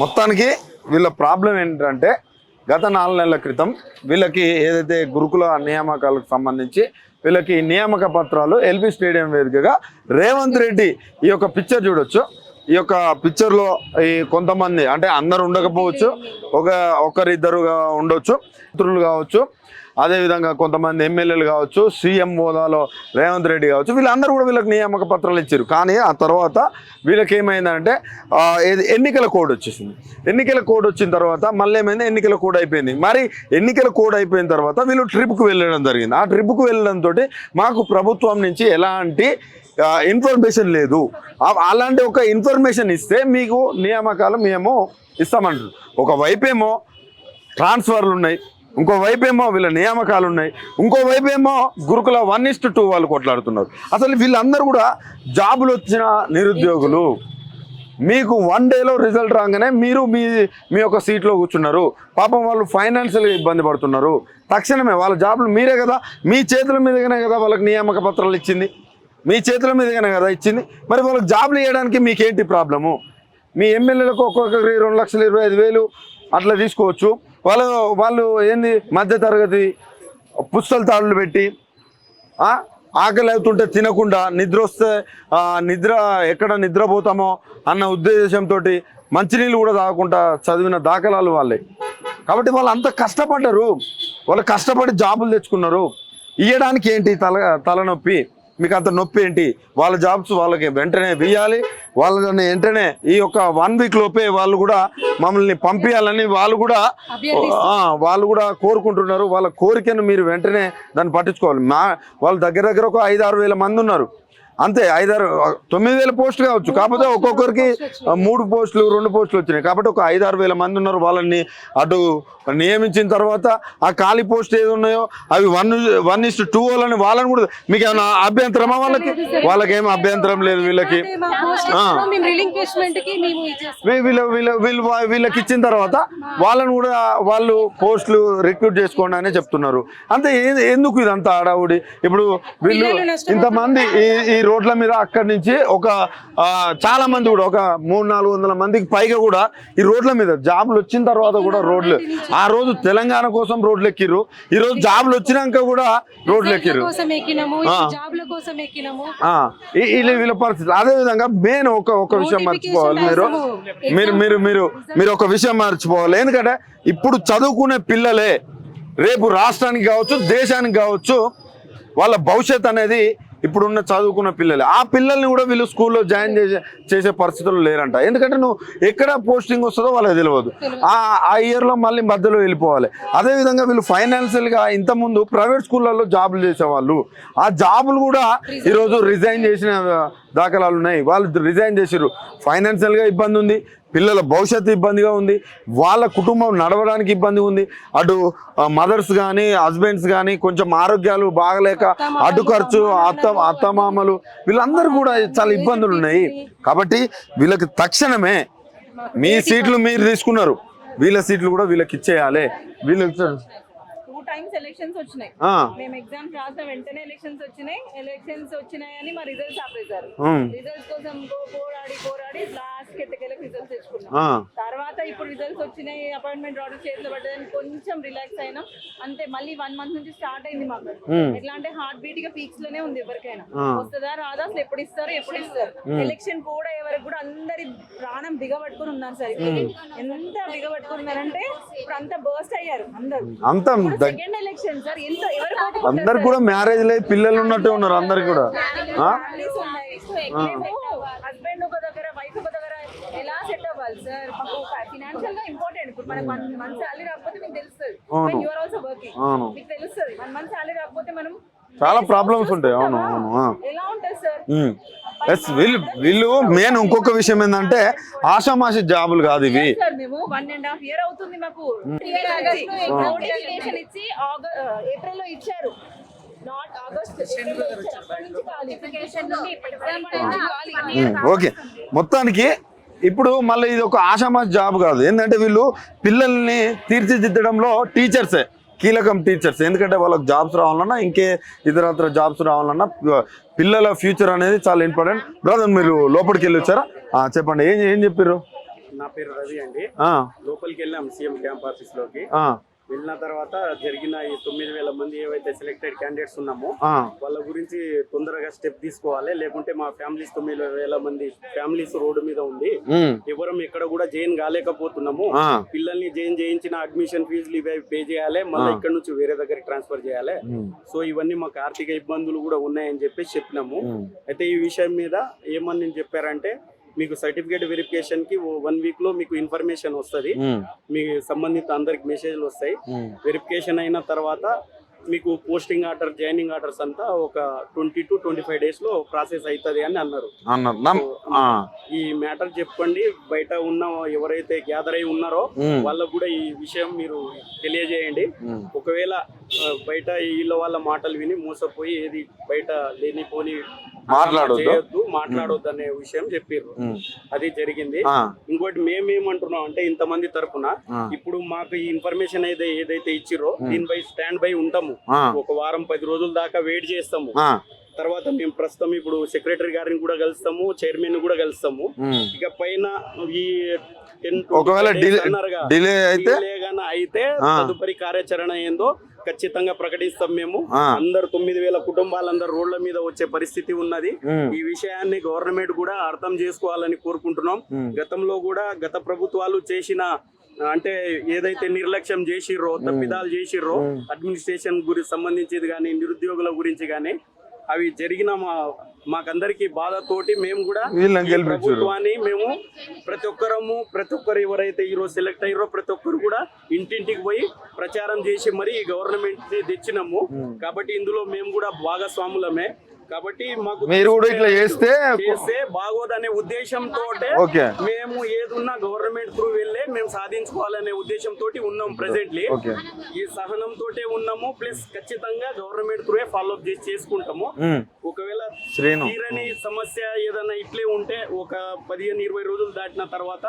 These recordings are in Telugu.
మొత్తానికి వీళ్ళ ప్రాబ్లం ఏంటంటే గత నాలుగు నెలల క్రితం వీళ్ళకి ఏదైతే గురుకుల నియామకాలకు సంబంధించి వీళ్ళకి నియామక పత్రాలు ఎల్బీ స్టేడియం వేదికగా రేవంత్ రెడ్డి ఈ యొక్క పిక్చర్ చూడొచ్చు. ఈ యొక్క పిక్చర్లో ఈ కొంతమంది అంటే అందరు ఉండకపోవచ్చు ఒక ఒకరిద్దరుగా ఉండొచ్చు మిత్రులు కావచ్చు. అదేవిధంగా కొంతమంది ఎమ్మెల్యేలు కావచ్చు సీఎం హోదాలో రేవంత్ రెడ్డి కావచ్చు వీళ్ళందరూ కూడా వీళ్ళకి నియామక పత్రాలు ఇచ్చారు. కానీ ఆ తర్వాత వీళ్ళకి ఏమైందంటే ఎన్నికల కోడ్ వచ్చేసింది. ఎన్నికల కోడ్ వచ్చిన తర్వాత మళ్ళీ ఏమైంది? ఎన్నికల కోడ్ అయిపోయింది. మరి ఎన్నికల కోడ్ అయిపోయిన తర్వాత వీళ్ళు ట్రిప్కి వెళ్ళడం జరిగింది. ఆ ట్రిప్కి వెళ్ళడంతో మాకు ప్రభుత్వం నుంచి ఎలాంటి ఇన్ఫర్మేషన్ లేదు. అలాంటి ఒక ఇన్ఫర్మేషన్ ఇస్తే మీకు నియామకాలు మేము ఇస్తామంటారు. ఒక వైపేమో ట్రాన్స్ఫర్లు ఉన్నాయి. ఇంకోవైపు ఏమో వీళ్ళ నియామకాలు ఉన్నాయి. ఇంకోవైపు ఏమో గురుకుల వన్ ఇస్ట్ టూ వాళ్ళు కొట్లాడుతున్నారు. అసలు వీళ్ళందరూ కూడా జాబులు వచ్చిన నిరుద్యోగులు. మీకు వన్ డేలో రిజల్ట్ రాగానే మీరు మీ మీ యొక్క సీట్లో కూర్చున్నారు. పాపం వాళ్ళు ఫైనాన్షియల్గా ఇబ్బంది పడుతున్నారు. తక్షణమే వాళ్ళ జాబులు మీరే కదా మీ చేతుల మీదగానే కదా వాళ్ళకి నియామక పత్రాలు ఇచ్చింది. మీ చేతుల మీదగానే కదా ఇచ్చింది. మరి వాళ్ళకి జాబులు ఇవ్వడానికి మీకేంటి ప్రాబ్లము? మీ ఎమ్మెల్యేలకు ఒక్కొక్కరికి రెండు లక్షలు ఇరవై ఐదు వేలు అట్లా తీసుకోవచ్చు. వాళ్ళు వాళ్ళు ఏంది మధ్య తరగతి పుస్తల తాళ్ళు పెట్టి ఆకలి అవుతుంటే తినకుండా నిద్ర వస్తే నిద్ర ఎక్కడ నిద్రపోతామో అన్న ఉద్దేశంతో మంచినీళ్ళు కూడా తాగకుండా చదివిన దాఖలాలు వాళ్ళే. కాబట్టి వాళ్ళు అంత కష్టపడ్డారు. వాళ్ళు కష్టపడి జాబులు తెచ్చుకున్నారు. ఇయ్యడానికి ఏంటి తల తలనొప్పి? మీకు అంత నొప్పి ఏంటి? వాళ్ళ జాబ్స్ వాళ్ళకి వెంటనే వేయాలి. వాళ్ళని వెంటనే ఈ యొక్క వన్ వీక్ లోపే వాళ్ళు కూడా మమ్మల్ని పంపించాలని వాళ్ళు కూడా వాళ్ళు కూడా కోరుకుంటున్నారు. వాళ్ళ కోరికను మీరు వెంటనే దాన్ని పట్టించుకోవాలి. మా వాళ్ళ దగ్గర దగ్గర ఒక ఐదు ఆరు వేల మంది ఉన్నారు. అంతే ఐదారు తొమ్మిది వేల పోస్టులు కావచ్చు. కాకపోతే ఒక్కొక్కరికి మూడు పోస్టులు రెండు పోస్టులు వచ్చినాయి. కాబట్టి ఒక ఐదు ఆరు వేల మంది ఉన్నారు. వాళ్ళని అటు నియమించిన తర్వాత ఆ ఖాళీ పోస్ట్ ఏది ఉన్నాయో అవి వన్ వన్ ఇస్ టూ వాళ్ళని వాళ్ళని కూడా మీకు ఏమైనా అభ్యంతరమా వాళ్ళకి? వాళ్ళకేం అభ్యంతరం లేదు వీళ్ళకి. వీళ్ళ వీళ్ళ వీళ్ళు వా- వీళ్ళకి ఇచ్చిన తర్వాత వాళ్ళని కూడా వాళ్ళు పోస్టులు రిక్రూట్ చేసుకోండి అనే చెప్తున్నారు. అంతే ఎందుకు ఇదంతా ఆడావుడి ఇప్పుడు వీళ్ళు. ఇంతమంది ఈ రోడ్ల మీద అక్కడి నుంచి ఒక చాలా మంది కూడా ఒక మూడు నాలుగు వందల మందికి పైగా కూడా ఈ రోడ్ల మీద జాబులు వచ్చిన తర్వాత కూడా రోడ్లు ఆ రోజు తెలంగాణ కోసం రోడ్లు ఎక్కిర్రు. ఈ రోజు జాబులు వచ్చినాక కూడా రోడ్లు ఎక్కిర్రు. వీళ్ళ పరిస్థితి. అదే విధంగా మెయిన్ ఒక ఒక విషయం మర్చిపోవాలి మీరు. మీరు మీరు మీరు మీరు ఒక విషయం మర్చిపోవాలి. ఎందుకంటే ఇప్పుడు చదువుకునే పిల్లలే రేపు రాష్ట్రానికి కావచ్చు దేశానికి కావచ్చు వాళ్ళ భవిష్యత్ అనేది ఇప్పుడున్న చదువుకున్న పిల్లలు ఆ పిల్లల్ని కూడా వీళ్ళు స్కూల్లో జాయిన్ చేసే చేసే పరిస్థితులు లేరంట. ఎందుకంటే నువ్వు ఎక్కడ పోస్టింగ్ వస్తుందో వాళ్ళకి తెలియదు ఆ ఆ ఇయర్లో మళ్ళీ మధ్యలో వెళ్ళిపోవాలి. అదేవిధంగా వీళ్ళు ఫైనాన్షియల్గా ఇంతకుముందు ప్రైవేట్ స్కూళ్ళల్లో జాబులు చేసేవాళ్ళు. ఆ జాబులు కూడా ఈరోజు రిజైన్ చేసిన దాఖలాలు ఉన్నాయి. వాళ్ళు రిజైన్ చేసారు ఫైనాన్షియల్గా ఇబ్బంది ఉంది. పిల్లల భవిష్యత్తు ఇబ్బందిగా ఉంది. వాళ్ళ కుటుంబం నడవడానికి ఇబ్బంది ఉంది. అటు మదర్స్ కానీ హస్బెండ్స్ కానీ కొంచెం ఆరోగ్యాలు బాగలేక అటు ఖర్చు అత్త అత్తమామలు వీళ్ళందరూ కూడా చాలా ఇబ్బందులు ఉన్నాయి. కాబట్టి వీళ్ళకి తక్షణమే మీ సీట్లు మీరు తీసుకున్నారు. వీళ్ళ సీట్లు కూడా వీళ్ళకి ఇచ్చేయాలి. వీళ్ళకి టైమ్స్ ఎలక్షన్స్ వచ్చినాయి. మేము ఎగ్జామ్స్ రాసిన వెంటనే ఎలక్షన్స్ వచ్చినాయి. ఎలక్షన్స్ వచ్చినాయని మా రిజల్ట్స్ ఆపేశారు. రిజల్ట్స్ కోసం పోరాడి పోరాడి లాస్ట్ ఎట్టకెళ్ళకి రిజల్ట్స్ తెచ్చుకున్నాం. ఆ, తర్వాత ఇప్పుడు రిజల్ట్స్ వచ్చినాయి అపాయింట్మెంట్ ఆర్డర్ చేతిలో పడ్డదని కొంచెం రిలాక్స్ అయినాం. అంతే మళ్ళీ వన్ మంత్ నుంచి స్టార్ట్ అయింది మాకు. ఎట్లా అంటే హార్ట్ బీట్గా పీక్స్లోనే ఉంది ఎవరికైనా. వస్తుందా రాదా అసలు ఎప్పుడు ఇస్తారు ఎప్పుడు ఇస్తారు? ఎలక్షన్ కూడా అయ్యే వరకు కూడా అందరి ప్రాణం దిగబట్టుకుని ఉన్నారు సార్. ఎంత దిగబట్టుకుని ఉన్నారంటే ఇప్పుడు అంతా బర్స్ట్ అయ్యారు అందరు. అంతా సెకండ్ ఎలక్షన్ సార్ ఎంత ఎవరు అందరికి కూడా మ్యారేజ్ లేదు పిల్లలు ఉన్నట్టే ఉన్నారు అందరికి కూడా? హస్బెండ్ ఒక దగ్గర ఎలా సెట్ అవ్వాలి సార్ మాకు ఫినాన్షియల్గా ఇంపార్టెంట్ ఇప్పుడు మనకు వన్ మంత్ సాలరీ రాకపోతే మీకు తెలుస్తుంది. యూఆర్ ఆల్సో వర్కింగ్ అవును. మీకు తెలుస్తుంది. వన్ మంత్ సాలరీ రాకపోతే మనం చాలా ప్రాబ్లమ్స్ ఉంటాయి. అవును అవును ఆ. ఎలా ఉంటుంది సార్ ఎస్ వీళ్ళు వీళ్ళు మెయిన్ ఇంకొక విషయం ఏంటంటే ఆషామాషి జాబులు కాదు ఇవి. సార్ మేము వన్ అండ్ హాఫ్ ఇయర్ అవుతుంది మాకు. నోటిఫికేషన్ ఇచ్చి ఏప్రిల్లో ఇచ్చారు. నాట్ ఆగస్ట్ ఉమ్, ఓకే మొత్తానికి ఇప్పుడు మళ్ళీ ఇది ఒక ఆషామాషి జాబ్ కాదు. ఏంటంటే వీళ్ళు పిల్లల్ని తీర్చిదిద్దడంలో టీచర్సే కీలకం టీచర్స్. ఎందుకంటే వాళ్ళకి జాబ్స్ రావాలన్నా ఇంకే ఇతరత్ర జాబ్స్ రావాలన్నా పిల్లల ఫ్యూచర్ అనేది చాలా ఇంపార్టెంట్. బ్రదర్ మీరు లోపలికి వెళ్ళి వచ్చారా? చెప్పండి ఏం ఏం చెప్పారు నా పేరు రవి అండి. లోపలికి వెళ్ళాం సీఎం క్యాంప్ ఆఫీస్లోకి వెళ్ళిన తర్వాత జరిగిన ఈ తొమ్మిది వేల మంది ఏవైతే సెలెక్టెడ్ క్యాండిడేట్స్ ఉన్నామో వాళ్ళ గురించి తొందరగా స్టెప్ తీసుకోవాలి. లేకుంటే మా ఫ్యామిలీస్ తొమ్మిది వేల మంది ఫ్యామిలీస్ రోడ్డు మీద ఉంది ఎవరం ఎక్కడ కూడా జైన్ కాలేకపోతున్నాము పిల్లల్ని జైన్ చేయించిన అడ్మిషన్ ఫీజులు ఇవి పే చేయాలి. మళ్ళీ. ఇక్కడ నుంచి వేరే దగ్గరికి ట్రాన్స్ఫర్ చేయాలి. సో ఇవన్నీ మాకు ఆర్థిక ఇబ్బందులు కూడా ఉన్నాయని చెప్పేసి చెప్పినాము. అయితే ఈ విషయం మీద ఏమని చెప్పారంటే మీకు సర్టిఫికేట్ వెరిఫికేషన్కి వన్ వీక్లో మీకు ఇన్ఫర్మేషన్ వస్తుంది. మీ సంబంధిత అందరికి మెసేజ్లు వస్తాయి. వెరిఫికేషన్ అయిన తర్వాత మీకు పోస్టింగ్ ఆర్డర్ జాయినింగ్ ఆర్డర్స్ అంతా ఒక ట్వంటీ టు ట్వంటీ ఫైవ్ డేస్లో ప్రాసెస్ అవుతుంది అని అన్నారు. ఈ మ్యాటర్ చెప్పండి బయట ఉన్న ఎవరైతే గ్యాదర్ అయి ఉన్నారో వాళ్ళకు కూడా ఈ విషయం మీరు తెలియజేయండి. ఒకవేళ బయట వీళ్ళ వాళ్ళ మాటలు విని మోసపోయి ఏది బయట లేనిపోని మాట్లాడొద్దు. మాట్లాడొద్దు అనే విషయం చెప్పారు అది జరిగింది. ఇంకోటి మేమేమంటున్నాం అంటే ఇంతమంది తరపున ఆ, ఇప్పుడు మాకు ఈ ఇన్ఫర్మేషన్ అయితే ఏదైతే ఇచ్చిరో దీనిపై స్టాండ్ బై ఉంటాము. ఒక వారం పది రోజుల దాకా వెయిట్ చేస్తాము. తర్వాత మేము ప్రస్తుతం ఇప్పుడు సెక్రటరీ గారిని కూడా కలుస్తాము చైర్మన్ కూడా కలుస్తాము. ఇక పైన ఈ ఒకవేళ డిలే అయితే. తదుపరి కార్యాచరణ ఏందో ఖచ్చితంగా ప్రకటిస్తాం మేము. అందరు తొమ్మిది వేల కుటుంబాలందరూ రోడ్ల మీద వచ్చే పరిస్థితి ఉన్నది. ఈ విషయాన్ని గవర్నమెంట్ కూడా అర్థం చేసుకోవాలని కోరుకుంటున్నాం. గతంలో కూడా గత ప్రభుత్వాలు చేసిన అంటే ఏదైతే నిర్లక్ష్యం చేసిర్రో తప్పిదాలు చేసిర్రో. అడ్మినిస్ట్రేషన్ గురించి సంబంధించింది కానీ నిరుద్యోగుల గురించి కానీ అవి జరిగిన మా మాకందరికి బాధతోటి మేము కూడా ఈ ప్రభుత్వాన్ని మేము ప్రతి ఒక్కరము ప్రతి ఒక్కరు ఎవరైతే ఈరోజు సెలెక్ట్ అయ్యారో ప్రతి ఒక్కరు కూడా ఇంటింటికి పోయి ప్రచారం చేసి మరి గవర్నమెంట్ తెచ్చినాము. కాబట్టి ఇందులో మేము కూడా భాగస్వాములమే. కాబట్టి మాకు మీరు కూడా ఇట్లా చేస్తే చేస్తే బాగోదనే ఉద్దేశంతో మేము ఏదున్నా గవర్నమెంట్ త్రూ వెళ్ళే మేము సాధించుకోవాలనే ఉద్దేశంతో ఉన్నాం ప్రెసెంట్లీ ఈ సహనం తోటే ఉన్నాము ప్లస్ ఖచ్చితంగా గవర్నమెంట్ త్రూ ఫాలో అప్ చేసి చేసుకుంటాము. ఒకవేళ తీరని సమస్య ఏదైనా ఇట్లే ఉంటే ఒక పదిహేను ఇరవై రోజులు దాటిన తర్వాత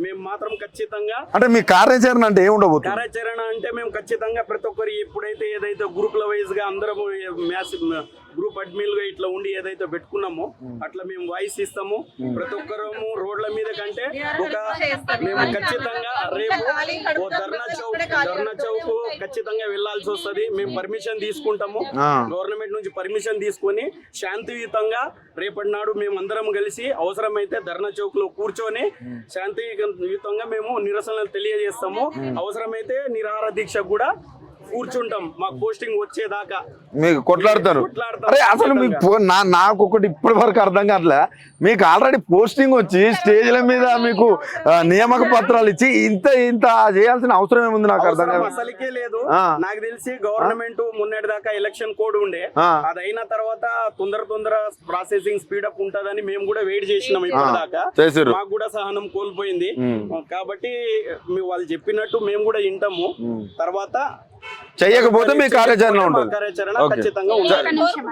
మేము మాత్రం ఖచ్చితంగా అంటే మీ కార్యాచరణ అంటే ఏమి ఉండబోతుంది కార్యాచరణ అంటే మేము ఖచ్చితంగా ప్రతి ఒక్కరు ఎప్పుడైతే ఏదైతే గ్రూప్ల వైజ్గా అందరము మ్యాథ్స్ గ్రూప్ అడ్మిన్గా ఇట్లా ఉండి ఏదైతే పెట్టుకున్నామో అట్లా మేము వాయిస్ ఇస్తాము. ప్రతి ఒక్కరము రోడ్ల మీద కంటే ఒక మేము ఖచ్చితంగా రేపు ఓ ధర్నా చౌక్ ధర్నా చౌక్ ఖచ్చితంగా వెళ్ళాల్సి వస్తది. మేము పర్మిషన్ తీసుకుంటాము. గవర్నమెంట్ నుంచి పర్మిషన్ తీసుకొని శాంతియుతంగా రేపటి నాడు మేము అందరం కలిసి అవసరమైతే ధర్నా చౌక్లో కూర్చొని శాంతియుతంగా మేము నిరసనలు తెలియజేస్తాము. అవసరమైతే నిరాహార దీక్ష కూడా కూర్చుంటాం. మాకు పోస్టింగ్ వచ్చేదాకా. మీకు కొట్లాడతారు. కొట్లాడతాం. అరే అసలు మీకు నా నాకు ఒకటి ఇప్పటి వరకు అర్థం కావట్లే. మీకు ఆల్రెడీ పోస్టింగ్ వచ్చి స్టేజ్ల మీద మీకు నియామక పత్రాలు ఇచ్చి ఇంత ఇంత చేయాల్సిన అవసరం ఏముంది నాకు అర్థం కాదు అసలుకే లేదు. నాకు తెలిసి గవర్నమెంట్ మొన్నటి దాకా ఎలక్షన్ కోడ్ ఉండే. అది అయిన తర్వాత తొందర తొందర ప్రాసెసింగ్ స్పీడ్ అప్ ఉంటదని మేము కూడా వెయిట్ చేసినాం ఇప్పటిదాకా. మాకు కూడా సహనం కోల్పోయింది. కాబట్టి మీ వాళ్ళు చెప్పినట్టు మేము కూడా వింటాము. తర్వాత చెయ్యకపోతే మీ కార్యాచరణ ఉంటుంది కార్యాచరణ ఓకే. ఖచ్చితంగా ఉండాలి ఒక్క నిమిషం